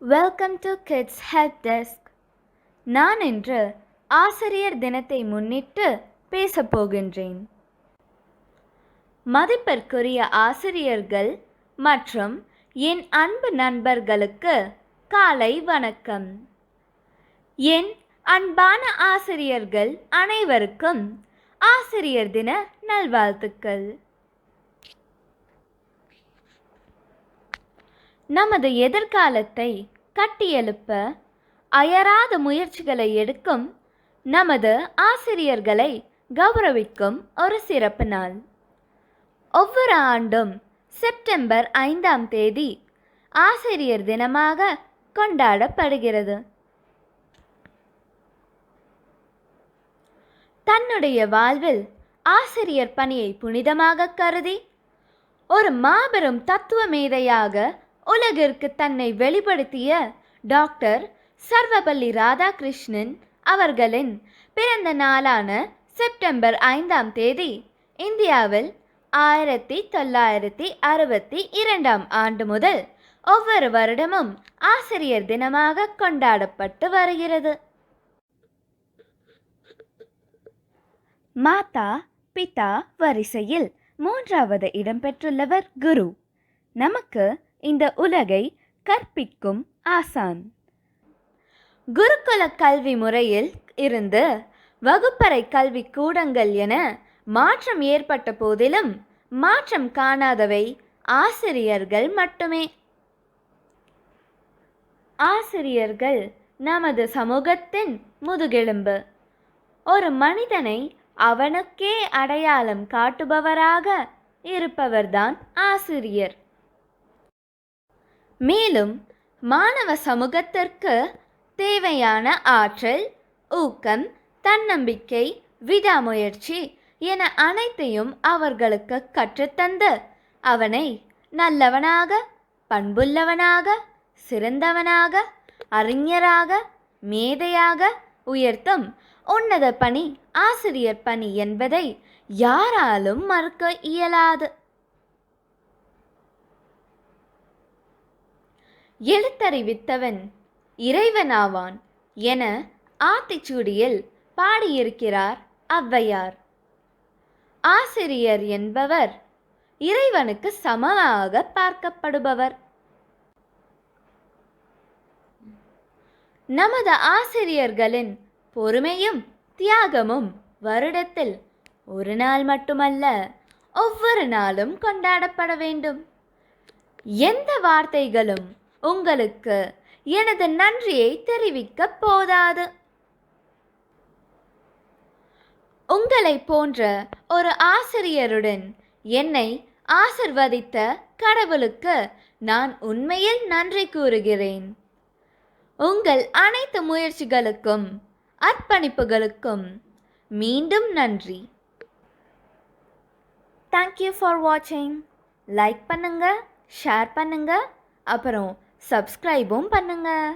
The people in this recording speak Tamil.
Welcome to kids help desk நான் இன்று ஆசிரியர் தினத்தை முன்னிட்டு பேசப் போகின்றேன். மதிப்பிற்குரிய ஆசிரியர்கள் மற்றும் என் அன்பு நண்பர்களுக்கு காலை வணக்கம். என் அன்பான ஆசிரியர்கள் அனைவருக்கும் ஆசிரியர் தின நல்வாழ்த்துக்கள். நமது எதிர்காலத்தை கட்டியெழுப்ப அயராத முயற்சிகளை எடுக்கும் நமது ஆசிரியர்களை கௌரவிக்கும் ஒரு சிறப்பு நாள். ஒவ்வொரு ஆண்டும் செப்டம்பர் ஐந்தாம் தேதி ஆசிரியர் தினமாக கொண்டாடப்படுகிறது. தன்னுடைய வாழ்வில் ஆசிரியர் பணியை புனிதமாக கருதி ஒரு மாபெரும் தத்துவ மேதையாக உலகிற்கு தன்னை வெளிப்படுத்திய டாக்டர் சர்வபள்ளி ராதாகிருஷ்ணன் அவர்களின் பிறந்த நாளான செப்டம்பர் ஐந்தாம் தேதி இந்தியாவில் ஆயிரத்தி தொள்ளாயிரத்தி அறுபத்தி இரண்டாம் ஆண்டு முதல் ஒவ்வொரு வருடமும் ஆசிரியர் தினமாக கொண்டாடப்பட்டு வருகிறது. மாதா பிதா வரிசையில் மூன்றாவது இடம் பெற்றுள்ளவர் குரு. நமக்கு இந்த உலகை கற்பிக்கும் ஆசான். குருகுல கல்வி முறையில் இருந்து வகுப்பறை கல்வி கூடங்கள் என மாற்றம் ஏற்பட்ட போதிலும் மாற்றம் காணாதவை ஆசிரியர்கள் மட்டுமே. ஆசிரியர்கள் நமது சமூகத்தின் முதுகெலும்பு. ஒரு மனிதனை அவனுக்கே அடையாளம் காட்டுபவராக இருப்பவர்தான் ஆசிரியர். மேலும் மாணவ சமூகத்திற்கு தேவையான ஆற்றல் ஊக்கம் தன்னம்பிக்கை விடாமுயற்சி என அனைத்தையும் அவர்களுக்கு கற்றுத்தந்து அவனை நல்லவனாக பண்புள்ளவனாக சிறந்தவனாக அறிஞராக மேதையாக உயர்த்தும் உன்னத பணி ஆசிரியர் பணி என்பதை யாராலும் மறுக்க இயலாது. எழுத்தறிவித்தவன் இறைவனாவான் என ஆத்திச்சூடியில் பாடியிருக்கிறார் ஔவையார். ஆசிரியர் என்பவர் இறைவனுக்கு சமமாக பார்க்கப்படுபவர். நமது ஆசிரியர்களின் பொறுமையும் தியாகமும் வருடத்தில் ஒரு நாள் மட்டுமல்ல ஒவ்வொரு நாளும் கொண்டாடப்பட வேண்டும். எந்த வார்த்தைகளும் உங்களுக்கு எனது நன்றியை தெரிவிக்க போதாது. உங்களை போன்ற ஒரு ஆசிரியருடன் என்னை ஆசிர்வதித்த கடவுளுக்கு நான் உண்மையில் நன்றி கூறுகிறேன். உங்கள் அனைத்து முயற்சிகளுக்கும் அர்ப்பணிப்புகளுக்கும் மீண்டும் நன்றி. தேங்க்யூ ஃபார் வாட்சிங் லைக் பண்ணுங்கள் ஷேர் பண்ணுங்கள் அப்புறம் சப்ஸ்கிரைபும் பண்ணுங்கள்